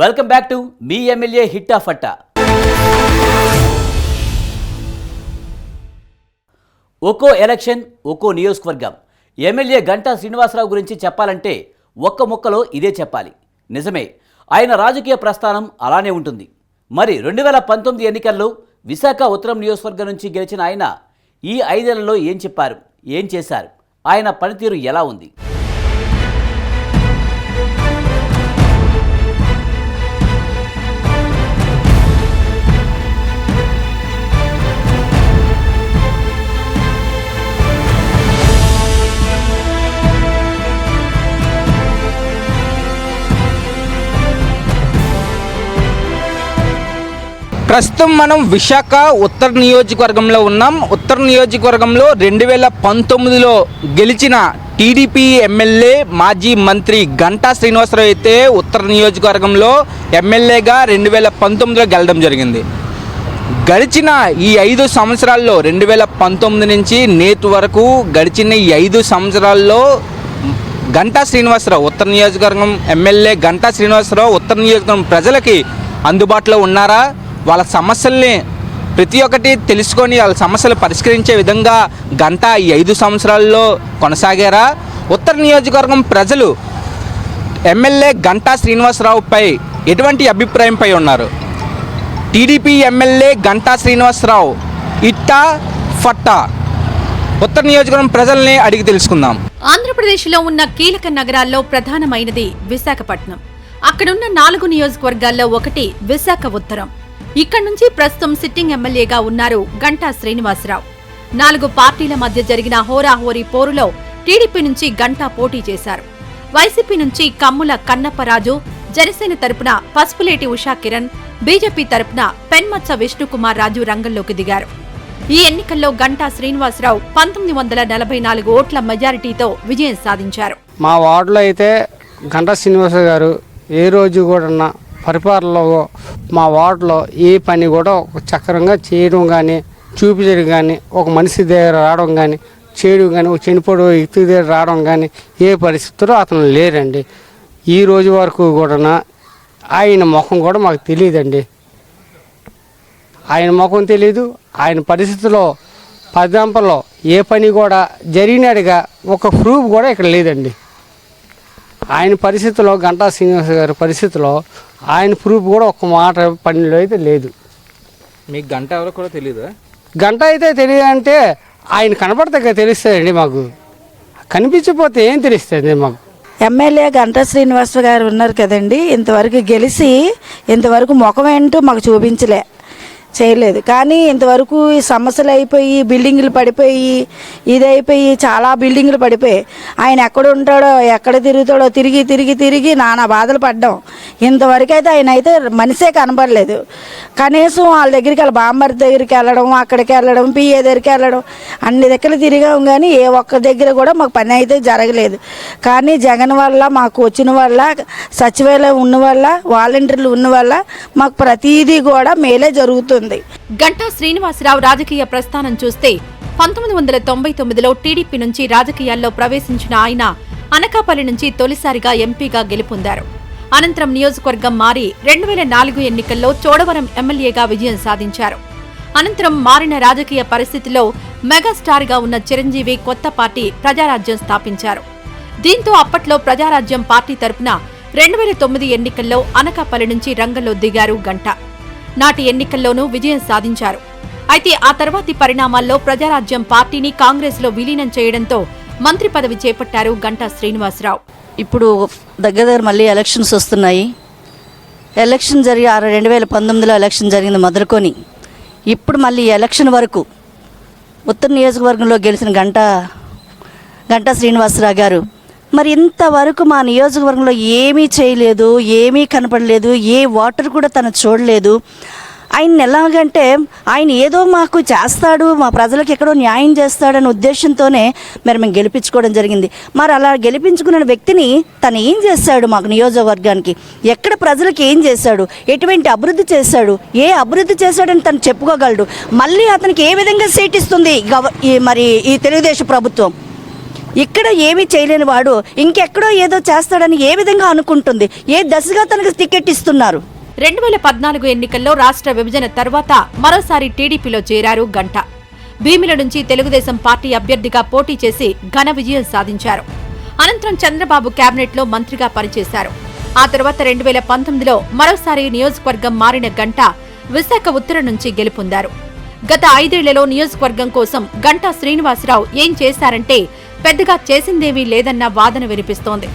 Welcome back to మీ MLA hit of అట్టా. ఒక్కో ఎలక్షన్ ఒక్కో నియోజకవర్గం. ఎమ్మెల్యే గంటా శ్రీనివాసరావు గురించి చెప్పాలంటే ఒక్క ముక్కలో ఇదే చెప్పాలి. నిజమే ఆయన రాజకీయ ప్రస్థానం అలానే ఉంటుంది. మరి రెండు వేల పంతొమ్మిది ఎన్నికల్లో విశాఖ ఉత్తరం నియోజకవర్గం నుంచి గెలిచిన ఆయన ఈ ఐదేళ్ళలో ఏం చెప్పారు ఏం చేశారు ఆయన పనితీరు ఎలా ఉంది? ప్రస్తుతం మనం విశాఖ ఉత్తర నియోజకవర్గంలో ఉన్నాం. ఉత్తర నియోజకవర్గంలో రెండు వేల పంతొమ్మిదిలో గెలిచిన టీడీపీ ఎమ్మెల్యే మాజీ మంత్రి గంటా శ్రీనివాసరావు అయితే ఉత్తర నియోజకవర్గంలో ఎమ్మెల్యేగా రెండు వేల పంతొమ్మిదిలో గెలడం జరిగింది. గడిచిన ఈ ఐదు సంవత్సరాల్లో రెండు వేల పంతొమ్మిది నుంచి నేటి వరకు గడిచిన ఈ ఐదు సంవత్సరాల్లో గంటా శ్రీనివాసరావు ఉత్తర నియోజకవర్గం ఎమ్మెల్యే గంటా శ్రీనివాసరావు ఉత్తర నియోజకవర్గం ప్రజలకి అందుబాటులో ఉన్నారా? వాళ్ళ సమస్యల్ని ప్రతి ఒక్కటి తెలుసుకొని వాళ్ళ సమస్యలు పరిష్కరించే విధంగా గంట ఈ ఐదు సంవత్సరాల్లో కొనసాగారా? ఉత్తర నియోజకవర్గం ప్రజలు ఎమ్మెల్యే గంటా శ్రీనివాసరావుపై ఎటువంటి అభిప్రాయంపై ఉన్నారు? టీడీపీ ఎమ్మెల్యే గంటా శ్రీనివాసరావు ఇట్టా ఫట్టా? ఉత్తర నియోజకవర్గం ప్రజల్ని అడిగి తెలుసుకుందాం. ఆంధ్రప్రదేశ్లో ఉన్న కీలక నగరాల్లో ప్రధానమైనది విశాఖపట్నం. అక్కడున్న నాలుగు నియోజకవర్గాల్లో ఒకటి విశాఖ ఉత్తరం. ఇక్కడ నుంచి ప్రస్తుతం సిట్టింగ్ ఎమ్మెల్యేగా ఉన్నారు గంటా శ్రీనివాసరావు. నాలుగు పార్టీల మధ్య జరిగిన హోరాహోరీ పోరులో టీడీపీ నుంచి గంటా పోటీ చేశారు. వైసీపీ నుంచి కమ్ముల కన్నప్పరాజు జనసేన తరపున పసుపులేటి ఉషా కిరణ్ బీజేపీ తరపున పెన్మత్స విష్ణుకుమార్ రాజు రంగంలోకి దిగారు. ఈ ఎన్నికల్లో గంటా శ్రీనివాసరావు పంతొమ్మిది వందల నలభై నాలుగు ఓట్ల మెజారిటీతో విజయం సాధించారు. మా వార్డులో అయితే గంటా శ్రీనివాసరావు గారు ఏ రోజు కూడా పరిపాలనలో మా వార్డులో ఏ పని కూడా ఒక చక్రంగా చేయడం కానీ చూపించడం కానీ ఒక మనిషి దగ్గర రావడం కానీ చేయడం కానీ ఒక చనిపోడు వ్యక్తి దగ్గర రావడం కానీ ఏ పరిస్థితుల్లో అతను లేరండి. ఈ రోజు వరకు కూడా ఆయన ముఖం కూడా మాకు తెలియదండి. ఆయన ముఖం తెలియదు ఆయన పరిస్థితిలో పదంపలో ఏ పని కూడా జరిగినట్టుగా ఒక ప్రూఫ్ కూడా ఇక్కడ లేదండి. ఆయన పరిస్థితిలో గంటా శ్రీనివాస గారి పరిస్థితిలో ఆయన ప్రూఫ్ కూడా ఒక మాట పనిలో అయితే లేదు. మీకు గంట ఎవరో కూడా తెలియదు గంట అయితే తెలియదంటే ఆయన కనపడితే కదా తెలుస్తుందండి మాకు. కనిపించకపోతే ఏం తెలుస్తుంది మాకు? ఎమ్మెల్యే గంటా శ్రీనివాస గారు ఉన్నారు కదండి ఇంతవరకు గెలిచి ఇంతవరకు ముఖం ఏంటో మాకు చూపించలే. చేయలేదు. కానీ ఇంతవరకు ఈ సమస్యలు అయిపోయి బిల్డింగులు పడిపోయి ఇది అయిపోయి చాలా బిల్డింగులు పడిపోయి ఆయన ఎక్కడ ఉంటాడో ఎక్కడ తిరుగుతాడో తిరిగి తిరిగి తిరిగి నానా బాధలు పడ్డాం. ఇంతవరకు అయితే ఆయన అయితే మనిషే కనబడలేదు. కనీసం వాళ్ళ దగ్గరికి వాళ్ళ బాంబర్ దగ్గరికి వెళ్ళడం అక్కడికి వెళ్ళడం పిఏ దగ్గరికి వెళ్ళడం అన్ని దగ్గర తిరిగాం కానీ ఏ ఒక్క దగ్గర కూడా మాకు పని అయితే జరగలేదు. కానీ జగన్ వల్ల మాకు వచ్చిన వల్ల సచివాలయం ఉన్న వల్ల వాలంటీర్లు ఉన్న వల్ల మాకు ప్రతిదీ కూడా మేలే జరుగుతుంది గంటా శ్రీనివాసరావు రాజకీయ ప్రస్థానం చూస్తే పంతొమ్మిది వందల తొంభై తొమ్మిదిలో టీడీపీ నుంచి రాజకీయాల్లో ప్రవేశించిన ఆయన అనకాపల్లి నుంచి తొలిసారిగా ఎంపీగా గెలుపొందారు. అనంతరం నియోజకవర్గం మారి రెండు వేల నాలుగు ఎన్నికల్లో చోడవరం ఎమ్మెల్యేగా విజయం సాధించారు. అనంతరం మారిన రాజకీయ పరిస్థితిలో మెగాస్టార్గా ఉన్న చిరంజీవి కొత్త పార్టీ ప్రజారాజ్యం స్థాపించారు. దీంతో అప్పట్లో ప్రజారాజ్యం పార్టీ తరపున రెండు వేల తొమ్మిది ఎన్నికల్లో అనకాపల్లి నుంచి రంగంలో దిగారు గంట. నాటి ఎన్నికల్లోనూ విజయం సాధించారు. అయితే ఆ తర్వాతి పరిణామాల్లో ప్రజారాజ్యం పార్టీని కాంగ్రెస్లో విలీనం చేయడంతో మంత్రి పదవి చేపట్టారు గంటా శ్రీనివాసరావు. ఇప్పుడు దగ్గర దగ్గర మళ్ళీ ఎలక్షన్స్ వస్తున్నాయి. ఎలక్షన్ జరిగి రెండు వేల పంతొమ్మిదిలో ఎలక్షన్ జరిగింది మొదలుకొని ఇప్పుడు మళ్ళీ ఎలక్షన్ వరకు ఉత్తర నియోజకవర్గంలో గెలిచిన గంట గంటా శ్రీనివాసరావు గారు మరి ఇంతవరకు మా నియోజకవర్గంలో ఏమీ చేయలేదు ఏమీ కనపడలేదు ఏ వాటర్ కూడా తను చూడలేదు. ఆయన ఎలాగంటే ఆయన ఏదో మాకు చేస్తాడు మా ప్రజలకు ఎక్కడో న్యాయం చేస్తాడనే ఉద్దేశంతోనే మరి మేము గెలిపించుకోవడం జరిగింది. మరి అలా గెలిపించుకున్న వ్యక్తిని తను ఏం చేశాడు మాకు నియోజకవర్గానికి? ఎక్కడ ప్రజలకు ఏం చేశాడు? ఎటువంటి అభివృద్ధి చేశాడు? ఏ అభివృద్ధి చేశాడని తను చెప్పుకోగలడు. మళ్ళీ అతనికి ఏ విధంగా సీట్ ఇస్తుంది గవ ఈ మరి ఈ తెలుగుదేశం ప్రభుత్వం? ఇక్కడ ఏమీ చేయలేని వాడు ఇంకెక్కడో ఏదో చేస్తాడని ఏ విధంగా అనుకుంటుంది? ఏ దశగా తనకు టికెట్ ఇస్తున్నారు? రెండు వేల పద్నాలుగు ఎన్నికల్లో రాష్ట్ర విభజన తర్వాత మరోసారి టీడీపీలో చేరారు గంట. భీమిల నుంచి తెలుగుదేశం పార్టీ అభ్యర్థిగా పోటీ చేసి ఘన విజయం సాధించారు. అనంతరం చంద్రబాబు కేబినెట్లో మంత్రిగా పనిచేశారు. ఆ తర్వాత రెండు వేల పంతొమ్మిదిలో మరోసారి నియోజకవర్గం మారిన గంట విశాఖ ఉత్తరం నుంచి గెలుపొందారు. గత ఐదేళ్ళలో నియోజకవర్గం కోసం గంటా శ్రీనివాసరావు ఏం చేశారంటే పెద్దగా చేసిందేమీ లేదన్న వాదన వినిపిస్తోంది.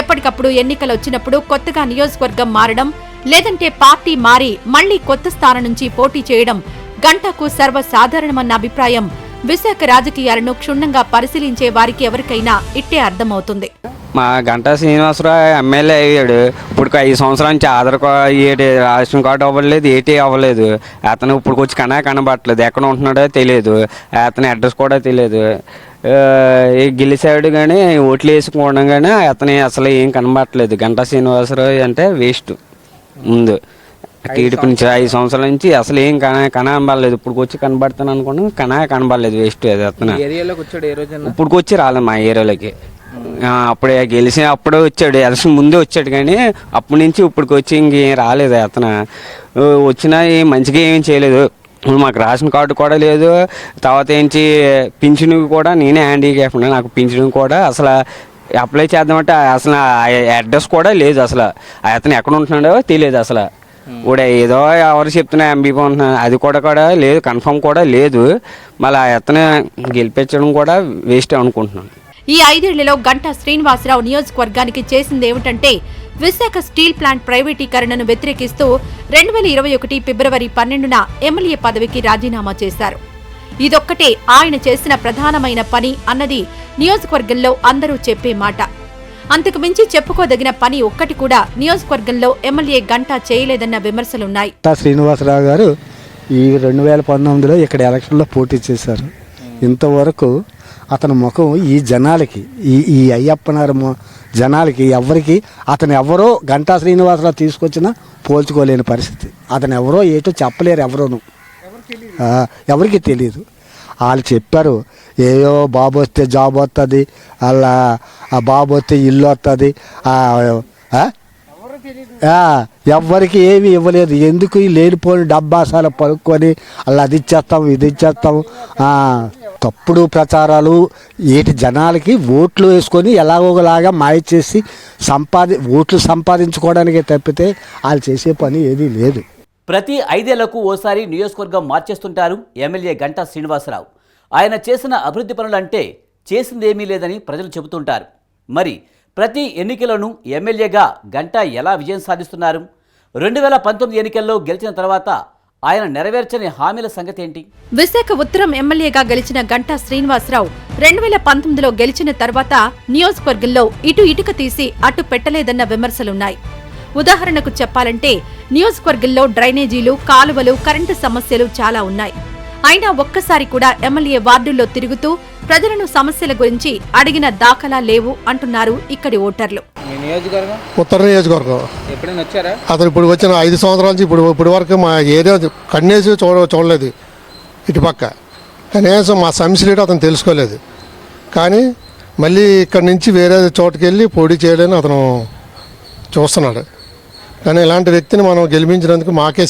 ఎప్పటికప్పుడు ఎన్నికలు వచ్చినప్పుడు కొత్తగా నియోజకవర్గం మారడం లేదంటే పార్టీ మారి మళ్ళీ కొత్త స్థానం నుంచి పోటీ చేయడం గంటకు సర్వసాధారణమన్న అభిప్రాయం విశాఖ రాజకీయాలను క్షుణ్ణంగా పరిశీలించే వారికి ఎవరికైనా ఇట్టే అర్థమవుతుంది. మా గంటా శ్రీనివాసరావు ఎమ్మెల్యే అయ్యాడు. ఇప్పుడు ఐదు సంవత్సరాల నుంచి ఆధార్ కార్డు ఏటి రేషన్ కార్డు అవ్వలేదు ఏటీ అవ్వలేదు. అతను ఇప్పుడు వచ్చి కనా కనబట్టలేదు ఎక్కడ ఉంటున్నాడో తెలియదు. అతని అడ్రస్ కూడా తెలియదు. గెలిచాడు కానీ ఓట్లు వేసుకోవడం కానీ అతని అసలు ఏం కనబట్టలేదు గంటా శ్రీనివాసరావు అంటే వేస్ట్ ముందు. టీడీపీ నుంచి ఐదు సంవత్సరాల నుంచి అసలు ఏం కన కనబడలేదు. ఇప్పుడు వచ్చి కనబడతాను అనుకున్నాను కనా కనబడలేదు వేస్ట్ అది అతను. ఏరియాలోకి వచ్చాడు ఏ రోజున ఇప్పుడు వచ్చి రాలేదు మా ఏరియాలోకి. అప్పుడే గెలిచి అప్పుడే వచ్చాడు. ఎలక్షన్ ముందే వచ్చాడు కానీ అప్పటి నుంచి ఇప్పటికి వచ్చి ఇంకేం రాలేదు అతను. ఆ, వచ్చినా మంచిగా ఏం చేయలేదు. మాకు రేషన్ కార్డు కూడా లేదు. తర్వాత ఏంటి పింఛను కూడా నేనే హ్యాండిక్యాప్ నాకు పింఛను కూడా అసలు అప్లై చేద్దామంటే అసలు ఆ అడ్రస్ కూడా లేదు అసలు. అతను ఎక్కడ ఉంటున్నాడో తెలియదు అసలు. కూడా ఏదో ఎవరు చెప్తున్నా ఎంబీపీ ఉంటున్నా అది కూడా కూడా లేదు కన్ఫర్మ్ కూడా లేదు. మళ్ళీ అతను గెలిపించడం కూడా వేస్ట్ అనుకుంటున్నాను. ఈ ఐదేళ్ళలో గంటా శ్రీనివాసరావు నియోజకవర్గానికి చేసిందేమిటంటే విశాఖ స్టీల్ ప్లాంట్ ప్రైవేటీకరణను వ్యతిరేకిస్తూ రెండు వేల ఇరవై ఒకటి ఫిబ్రవరి పన్నెండున ఎమ్మెల్యే పదవికి రాజీనామా చేశారు. ఇదొక్కటే ఆయన చేసిన ప్రధానమైన పని అన్నది నియోజకవర్గంలో అందరూ చెప్పే మాట. అంతకు మించి చెప్పుకోదగిన పని ఒక్కటి కూడా నియోజకవర్గంలో ఎమ్మెల్యే గంటా చేయలేదన్న విమర్శలున్నాయి. శ్రీనివాసరావు గారు ఈ రెండు వేల పంతొమ్మిదిలో ఇక్కడ ఎలక్షన్లో పోటీ చేశారు. ఇంతవరకు అతని ముఖం ఈ జనాలకి ఈ ఈ అయ్యప్పనారు జనాలకి ఎవరికి అతను ఎవరో గంటా శ్రీనివాసరావు తీసుకొచ్చినా పోల్చుకోలేని పరిస్థితి. అతను ఎవరో ఏటో చెప్పలేరు ఎవరోను. ఎవరికి తెలియదు వాళ్ళు చెప్పారు ఏయో బాబు వస్తే జాబ్ వస్తుంది అలా ఆ బాబు వస్తే ఇల్లు వస్తుంది ఎవ్వరికి ఏమి ఇవ్వలేదు. ఎందుకు ఈ లేనిపోని డబ్బాసాల పలుక్కొని అలా అది ఇచ్చేస్తాం ఇది ఇచ్చేస్తాం? తప్పుడు ప్రచారాలు ఏటి జనాలకి ఓట్లు వేసుకొని ఎలాగోలాగా మాయ చేసి సంపాది ఓట్లు సంపాదించుకోవడానికే తప్పితే వాళ్ళు చేసే పని ఏదీ లేదు. ప్రతి ఐదేళ్ళకు ఓసారి నియోజకవర్గం మార్చేస్తుంటారు ఎమ్మెల్యే గంటా శ్రీనివాసరావు. ఆయన చేసిన అభివృద్ధి పనులంటే చేసిందేమీ లేదని ప్రజలు చెబుతుంటారు. మరి ప్రతి ఎన్నికలను ఎమ్మెల్యేగా గంటా ఎలా విజయం సాధిస్తున్నారు? రెండు వేల పంతొమ్మిది ఎన్నికల్లో గెలిచిన తర్వాత ఆయన నెరవేర్చని హామీల సంగతి ఏంటి విశాఖ ఉత్తరం ఎమ్మెల్యేగా గెలిచిన గంటా శ్రీనివాసరావు రెండు వేల పంతొమ్మిదిలో గెలిచిన తర్వాత నియోజకవర్గంలో ఇటు ఇటుక తీసి అటు పెట్టలేదన్న విమర్శలున్నాయి. ఉదాహరణకు చెప్పాలంటే నియోజకవర్గంలో డ్రైనేజీలు కాలువలు కరెంటు సమస్యలు చాలా ఉన్నాయి. అయినా ఒక్కసారి కూడా ఎమ్మెల్యే వార్డుల్లో తిరుగుతూ ప్రజలను సమస్యల గురించి అడిగిన దాఖలా లేవు అంటున్నారు ఇక్కడి ఓటర్లు. మీ నియోజకవర్గం? ఉత్తర నియోజకవర్గం. ఎప్పుడైనా వచ్చారా? అతను ఇప్పుడు వచ్చిన ఐదు సంవత్సరాల నుంచి ఇప్పుడు ఇప్పటి వరకు మా ఏరియా కన్నేసి చూడ చూడలేదు ఇటుపక్క. కనీసం మా సమస్యలు ఏంటో అతను తెలుసుకోలేదు. కానీ మళ్ళీ ఇక్కడి నుంచి వేరే చోటుకి వెళ్ళి పోటీ చేయాలని అతను చూస్తున్నాడు. కానీ ఇలాంటి వ్యక్తిని మనం గెలిపించినందుకు మాకే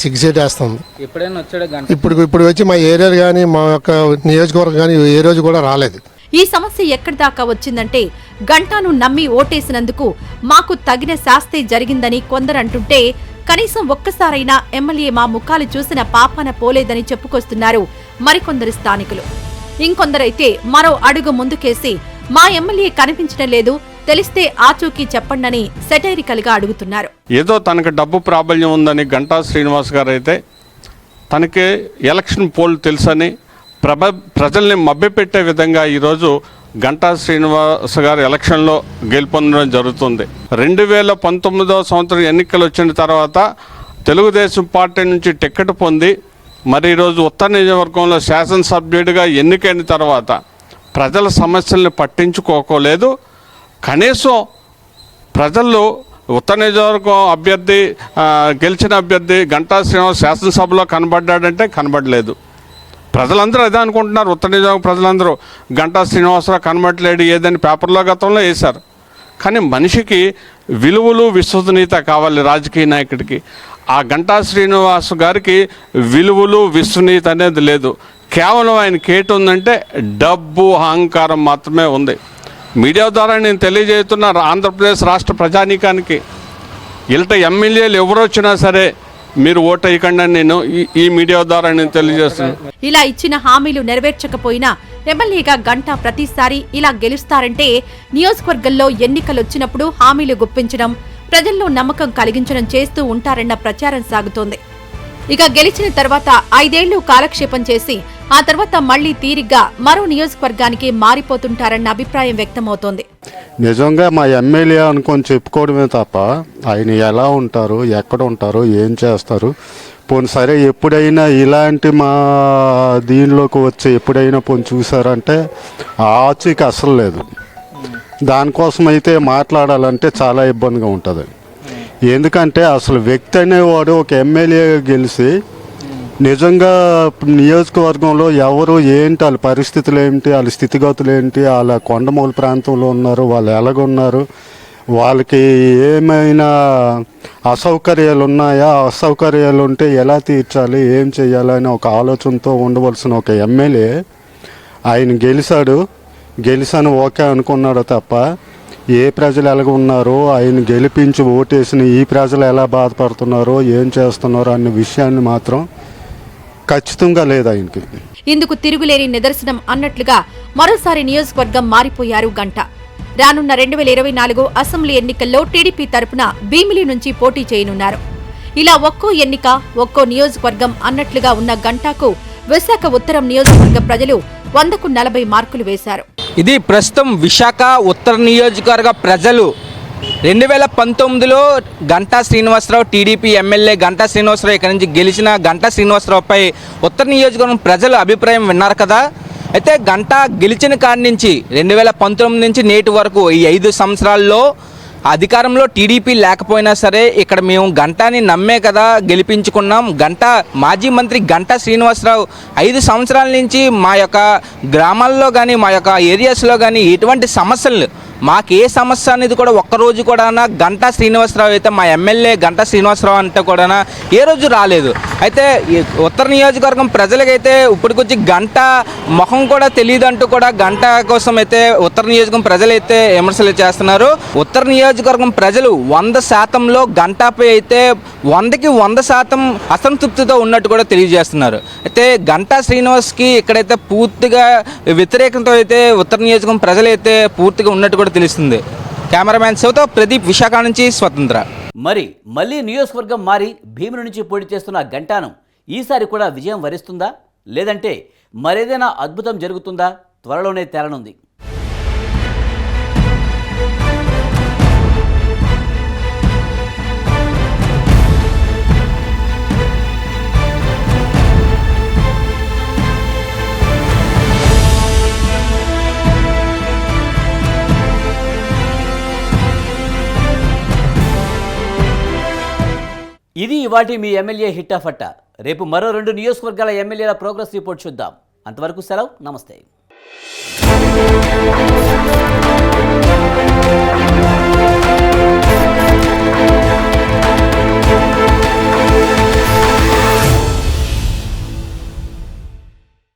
ఎప్పుడైనా వచ్చాడా గంట ఇప్పుడు ఇప్పుడు వచ్చి మా ఏరియాలు కానీ మా యొక్క నియోజకవర్గం కానీ ఏ రోజు కూడా రాలేదు. ఈ సమస్య ఎక్కడి దాకా వచ్చిందంటే గంటాను నమ్మి ఓటేసినందుకు మాకు తగిన శాస్తే జరిగిందని కొందరంటుంటే కనీసం ఒక్కసారైనా ఎమ్మెల్యే మా ముఖాలు చూసిన పాపాన పోలేదని చెప్పుకొస్తున్నారు మరికొందరు స్థానికులు. ఇంకొందరైతే మరో అడుగు ముందుకేసి మా ఎమ్మెల్యే కనిపించడం లేదు తెలిస్తే ఆచూకీ చెప్పండని సెటైరికల్గా అడుగుతున్నారు. ఏదో తనకు డబ్బు ప్రాబల్యం ఉందని గంటా శ్రీనివాస్ గారు అయితే తనకి ఎలక్షన్ పోల్ తెలుసని ప్రభ ప్రజల్ని మభ్యపెట్టే విధంగా ఈరోజు గంటా శ్రీనివాస్ గారు ఎలక్షన్లో గెలుపొందడం జరుగుతుంది. రెండు వేల పంతొమ్మిదో సంవత్సరం ఎన్నికలు వచ్చిన తర్వాత తెలుగుదేశం పార్టీ నుంచి టికెట్ పొంది మరి ఈరోజు ఉత్తర నియోజకవర్గంలో శాసనసభ్యుడిగా ఎన్నికైన తర్వాత ప్రజల సమస్యల్ని పట్టించుకోకోలేదు. కనీసం ప్రజల్లో ఉత్తర నియోజకవర్గం అభ్యర్థి గెలిచిన అభ్యర్థి గంటా శ్రీనివాస్ శాసనసభలో కనబడ్డాడంటే కనబడలేదు. ప్రజలందరూ అదే అనుకుంటున్నారు. ఉత్తర నియోజకవర్గ ప్రజలందరూ గంటా శ్రీనివాసరావు కనబడలేడు ఏదని పేపర్లో గతంలో వేశారు. కానీ మనిషికి విలువలు విశ్వసనీయత కావాలి రాజకీయ నాయకుడికి. ఆ గంటా శ్రీనివాస్ గారికి విలువలు విశ్వనీయత అనేది లేదు. కేవలం ఆయన కేటు ఉందంటే డబ్బు అహంకారం మాత్రమే ఉంది. మీడియా ద్వారా నేను తెలియజేస్తున్న ఆంధ్రప్రదేశ్ రాష్ట్ర ప్రజానీకానికి ఇలాంటి ఎమ్మెల్యేలు ఎవరు వచ్చినా సరే మీరు ఓటు వేయకండి నేను ఈ- ఈ మీడియా ద్వారా నేను తెలియజేస్తున్నాను. ఇలా ఇచ్చిన హామీలు నెరవేర్చకపోయినా ఎమ్మెల్యేగా గంట ప్రతిసారి ఇలా గెలుస్తారంటే నియోజకవర్గంలో ఎన్నికలొచ్చినప్పుడు హామీలు గుప్పించడం ప్రజల్లో నమ్మకం కలిగించడం చేస్తూ ఉంటారన్న ప్రచారం సాగుతోంది. ఇక గెలిచిన తర్వాత ఐదేళ్ళు కాలక్షేపం చేసి ఆ తర్వాత మళ్ళీ తీరిగ్గా మరో నియోజకవర్గానికి మారిపోతుంటారన్న అభిప్రాయం వ్యక్తమవుతోంది. నిజంగా మా ఎమ్మెల్యే అనుకొని చెప్పుకోవడమే తప్ప ఆయన ఎలా ఉంటారు ఎక్కడ ఉంటారు ఏం చేస్తారు? పోనీ సరే ఎప్పుడైనా ఇలాంటి మా దీనిలోకి వచ్చి ఎప్పుడైనా పోని చూసారంటే ఆచికి అసలు లేదు. దానికోసం అయితే మాట్లాడాలంటే చాలా ఇబ్బందిగా ఉంటుంది. ఎందుకంటే అసలు వ్యక్తి అనేవాడు ఒక ఎమ్మెల్యే గెలిచి నిజంగా నియోజకవర్గంలో ఎవరు ఏంటి వాళ్ళ పరిస్థితులు ఏంటి వాళ్ళ స్థితిగతులు ఏంటి వాళ్ళ కొండమూల ప్రాంతంలో ఉన్నారు వాళ్ళు ఎలాగున్నారు వాళ్ళకి ఏమైనా అసౌకర్యాలు ఉన్నాయా? అసౌకర్యాలు ఉంటే ఎలా తీర్చాలి? ఏం చేయాలి? అని ఒక ఆలోచనతో ఉండవలసిన ఒక ఎమ్మెల్యే ఆయన గెలిచాడు. గెలిచాను ఓకే అనుకున్నాడు తప్ప ఏ ప్రజలు ఎలాగ ఉన్నారో ఆయన గెలిపించి ఓటేసిన ఈ ప్రజలు ఎలా బాధపడుతున్నారో ఏం చేస్తున్నారో అనే విషయాన్ని మాత్రం ఖచ్చితంగా లేదు ఆయనకి. ఇందుకు తిరుగులేని నిదర్శనం అన్నట్లుగా మరోసారి నియోజకవర్గం మారిపోయారు గంట. రానున్న రెండు వేల ఇరవై నాలుగు అసెంబ్లీ ఎన్నికల్లో టీడీపీ తరపున భీమిలి నుంచి పోటీ చేయనున్నారు. ఇలా ఒక్కో ఎన్నిక ఒక్కో నియోజకవర్గం అన్నట్లుగా ఉన్న గంటాకు విశాఖ ఉత్తరం నియోజకవర్గ ప్రజలు వందకు నలభై మార్కులు వేశారు. ఇది ప్రస్తుతం విశాఖ ఉత్తర నియోజకవర్గ ప్రజలు. రెండు వేల పంతొమ్మిదిలో గంటా శ్రీనివాసరావు టీడీపీ ఎమ్మెల్యే గంటా శ్రీనివాసరావు ఇక్కడ నుంచి గెలిచిన గంటా శ్రీనివాసరావుపై ఉత్తర నియోజకవర్గం ప్రజలు అభిప్రాయం విన్నారు కదా. అయితే గంటా గెలిచిన కాడి నుంచి రెండు వేల పంతొమ్మిది నుంచి నేటి వరకు ఈ ఐదు సంవత్సరాల్లో అధికారంలో టీడీపీ లేకపోయినా సరే ఇక్కడ మేము గంటాని నమ్మే కదా గెలిపించుకున్నాం. గంట మాజీ మంత్రి గంటా శ్రీనివాసరావు ఐదు సంవత్సరాల నుంచి మా యొక్క గ్రామాల్లో కానీ మా యొక్క ఏరియాస్లో కానీ ఎటువంటి సమస్యలు మాకు ఏ సమస్య అనేది కూడా ఒక్కరోజు కూడా గంటా శ్రీనివాసరావు అయితే మా ఎమ్మెల్యే గంటా శ్రీనివాసరావు అంటే కూడా ఏ రోజు రాలేదు. అయితే ఉత్తర నియోజకవర్గం ప్రజలకైతే ఇప్పటికొచ్చి గంట మొహం కూడా తెలియదు అంటూ కూడా గంట కోసం అయితే ఉత్తర నియోజకవర్గం ప్రజలైతే విమర్శలు చేస్తున్నారు. ఉత్తర నియోజకవర్గం ప్రజలు వంద శాతంలో గంటపై అయితే వందకి వంద శాతం అసంతృప్తితో ఉన్నట్టు కూడా తెలియజేస్తున్నారు. అయితే గంటా శ్రీనివాస్కి ఇక్కడైతే పూర్తిగా వ్యతిరేకంతో అయితే ఉత్తర నియోజకవర్గం ప్రజలైతే పూర్తిగా ఉన్నట్టు కూడా తెలుస్తుంది. కెమెరామ్యాన్ శివతో ప్రదీప్ విశాఖ నుంచి స్వతంత్ర. మరి మళ్ళీ నియోజకవర్గం మారి భీముల నుంచి పోటీ చేస్తున్న గంటాను ఈసారి కూడా విజయం వరిస్తుందా? లేదంటే మరేదైనా అద్భుతం జరుగుతుందా? త్వరలోనే తేలనుంది ఇది ఇవాటి మీ ఎమ్మెల్యే హిట్టాఫట్ట రేపు మరో రెండు నియోజకవర్గాల ఎమ్మెల్యేల ప్రోగ్రెస్ రిపోర్ట్ చూద్దాం. అంతవరకు సెలవు. నమస్తే.